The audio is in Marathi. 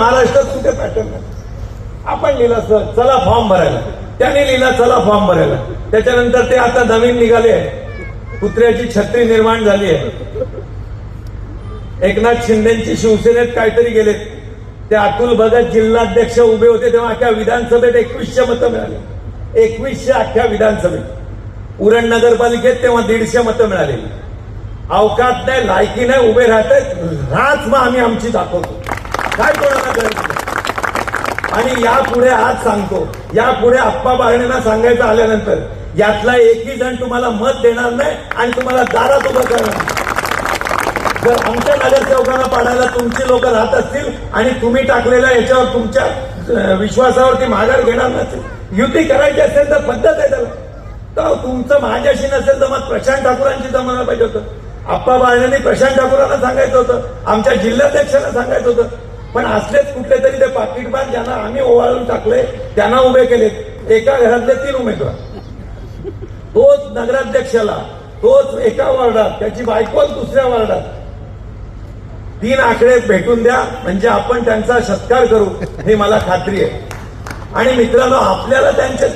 महाराष्ट्रात कुठे पॅटर्न आपण लिहिलं सर चला फॉर्म भरायला. त्याने लिहिला चला फॉर्म भरायला. त्याच्यानंतर ते आता नवीन निघाले. आहे कुत्र्याची छत्री निर्माण झाली आहे. एकनाथ शिंदेची शिवसेनेत काहीतरी गेलेत ते अतुल भगत जिल्हाध्यक्ष उभे होते तेव्हा अख्ख्या विधानसभेत एकवीसशे मतं मिळाली. एकवीसशे अख्ख्या विधानसभेत. उरण नगरपालिकेत तेव्हा दीडशे मतं मिळाली. अवकात नाही लायकी नाही उभे राहत राच मग आम्ही आमची दाखवतो. काय कोणाला कळत आणि यापुढे आज सांगतो. यापुढे आप्पा बागणेंना सांगायचं आल्यानंतर यातला एकही जण तुम्हाला मत देणार नाही आणि तुम्हाला दारात उभं करणार नाही. जर आमच्या नगरसेवकांना पाडायला तुमची लोक राहत असतील आणि तुम्ही टाकलेल्या याच्यावर तुमच्या विश्वासावरती माघार घेणार नसेल युती करायची असेल तर पद्धत आहे त्याला. तर हो, तुमचं माझ्याशी नसेल तर मग प्रशांत ठाकूरांशी जमायला पाहिजे होतं. आप्पा बाळण्यांनी प्रशांत ठाकूरांना सांगायचं होतं. आमच्या जिल्हाध्यक्षांना सांगायचं होतं. पण असलेच कुठले तरी ते पाकिटबाज ज्यांना आम्ही ओवाळून टाकले त्यांना उभे केले एका घरातले तीन उमेदवार. तोच नगराध्यक्षाला तोच एका वॉर्डात त्याची बायकोच दुसऱ्या वॉर्डात. तीन आकडे भेटून द्या म्हणजे आपण त्यांचा सत्कार करू हे मला खात्री आहे. आणि मित्रांनो आपल्याला त्यांच्या